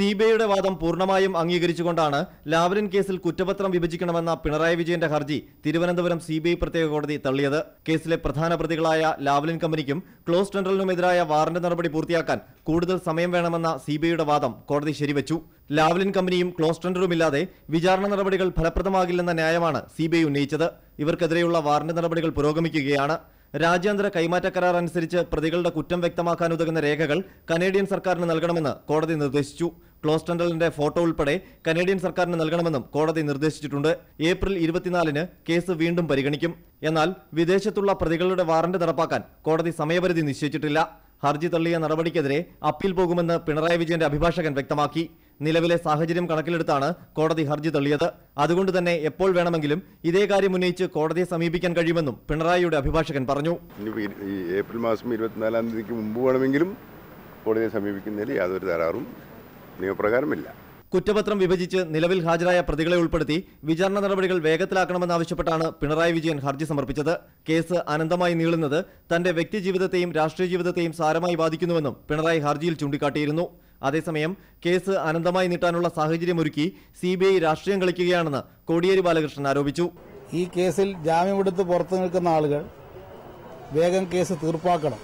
സിബിഐയുടെ വാദം പൂർണമായും അംഗീകരിച്ചുകൊണ്ടാണ് ലാവ്ലിൻ കേസിൽ കുറ്റപത്രം വിഭജിക്കണമെന്ന പിണറായി വിജയന്റെ ഹർജി തിരുവനന്തപുരം സിബിഐ പ്രത്യേക കോടതി തള്ളിയത്. കേസിലെ പ്രധാന പ്രതികളായ ലാവ്ലിൻ കമ്പനിക്കും ക്ലോസ് ടെൻഡറിനുമെതിരായ വാറന്റ് നടപടി പൂർത്തിയാക്കാൻ കൂടുതൽ സമയം വേണമെന്ന സിബിഐയുടെ വാദം കോടതി ശരിവച്ചു. ലാവ്ലിൻ കമ്പനിയും ക്ലോസ് ടെൻഡറുമില്ലാതെ വിചാരണ നടപടികൾ ഫലപ്രദമാകില്ലെന്ന ന്യായമാണ് സിബിഐ ഉന്നയിച്ചത്. ഇവർക്കെതിരെയുള്ള വാറന്റ് നടപടികൾ പുരോഗമിക്കുകയാണ്. രാജ്യാന്തര കൈമാറ്റ കരാർ അനുസരിച്ച് പ്രതികളുടെ കുറ്റം വ്യക്തമാക്കാനുതകുന്ന രേഖകൾ കനേഡിയൻ സർക്കാരിന് നൽകണമെന്ന് കോടതി നിർദ്ദേശിച്ചു. ക്ലോസ് ടെൻഡലിന്റെ ഫോട്ടോ ഉൾപ്പെടെ കനേഡിയൻ സർക്കാരിന് നൽകണമെന്നും കോടതി നിർദ്ദേശിച്ചിട്ടുണ്ട്. ഏപ്രിൽ ഇരുപത്തിനാലിന് കേസ് വീണ്ടും പരിഗണിക്കും. എന്നാൽ വിദേശത്തുള്ള പ്രതികളുടെ വാറന്റ് നടപ്പാക്കാൻ കോടതി സമയപരിധി നിശ്ചയിച്ചിട്ടില്ല. ഹർജി തള്ളിയ നടപടിക്കെതിരെ അപ്പീൽ പോകുമെന്ന് പിണറായി വിജയന്റെ അഭിഭാഷകൻ വ്യക്തമാക്കി. നിലവിലെ സാഹചര്യം കണക്കിലെടുത്താണ് കോടതി ഹർജി തള്ളിയത്. അതുകൊണ്ട് തന്നെ എപ്പോൾ വേണമെങ്കിലും ഇതേ കാര്യം ഉന്നയിച്ച് കോടതിയെ സമീപിക്കാൻ കഴിയുമെന്നും പിണറായിയുടെ അഭിഭാഷകൻ പറഞ്ഞു. ഈ- ഏപ്രിൽ മാസം ഇരുപത്തിനാലാം തീയതിക്ക് മുമ്പ് വേണമെങ്കിലും കോടതിയെ സമീപിക്കുന്നതിൽ യാതൊരു തരാറും നിയമപ്രകാരമില്ല. കുറ്റപത്രം വിഭജിച്ച് നിലവിൽ ഹാജരായ പ്രതികളെ ഉൾപ്പെടുത്തി വിചാരണ നടപടികൾ വേഗത്തിലാക്കണമെന്നാവശ്യപ്പെട്ടാണ് പിണറായി വിജയൻ ഹർജി സമർപ്പിച്ചത്. കേസ് അനന്തമായി നീളുന്നത് തന്റെ വ്യക്തിജീവിതത്തെയും രാഷ്ട്രീയ ജീവിതത്തെയും സാരമായി ബാധിക്കുന്നുവെന്നും പിണറായി ഹർജിയിൽ ചൂണ്ടിക്കാട്ടിയിരുന്നു. അതേസമയം കേസ് അനന്തമായി നീട്ടാനുള്ള സാഹചര്യമൊരുക്കി സിബിഐ രാഷ്ട്രീയം കളിക്കുകയാണെന്ന് കോടിയേരി ബാലകൃഷ്ണൻ ആരോപിച്ചു. ഈ കേസിൽ ജാമ്യമെടുത്ത് പുറത്തു നിൽക്കുന്ന ആളുകൾ വേഗം കേസ് തീർപ്പാക്കണം.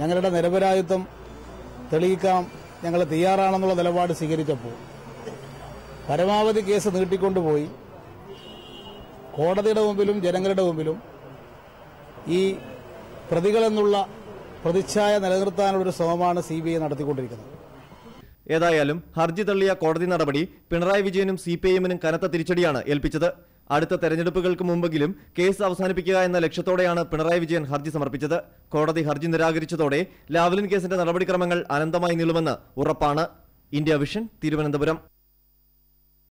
ഞങ്ങളുടെ നിരപരാധിത്വം തെളിയിക്കാൻ ഞങ്ങൾ തയ്യാറാണെന്നുള്ള നിലപാട് സ്വീകരിച്ചപ്പോൾ പരമാവധി കേസ് നീട്ടിക്കൊണ്ടുപോയി. കോടതിയുടെ മുമ്പിലും ജനങ്ങളുടെ മുമ്പിലും ഈ പ്രതികളെന്നുള്ള പ്രതിച്ഛായ നിലനിർത്താനുള്ള ഒരു ശ്രമമാണ് സി ബി ഐ നടത്തിക്കൊണ്ടിരിക്കുന്നത്. ഏതായാലും ഹർജി തള്ളിയ കോടതി നടപടി പിണറായി വിജയനും സി പി ഐഎമ്മിനും കനത്ത തിരിച്ചടിയാണ് ഏൽപ്പിച്ചത്. അടുത്ത തെരഞ്ഞെടുപ്പുകൾക്ക് മുമ്പെങ്കിലും കേസ് അവസാനിപ്പിക്കുക എന്ന ലക്ഷ്യത്തോടെയാണ് പിണറായി വിജയൻ ഹർജി സമർപ്പിച്ചത്. കോടതി ഹർജി നിരാകരിച്ചതോടെ ലാവ്ലിൻ കേസിന്റെ നടപടിക്രമങ്ങൾ അനന്തമായി നീളുമെന്ന് ഉറപ്പാണ്. India Vision Thiruvananthapuram.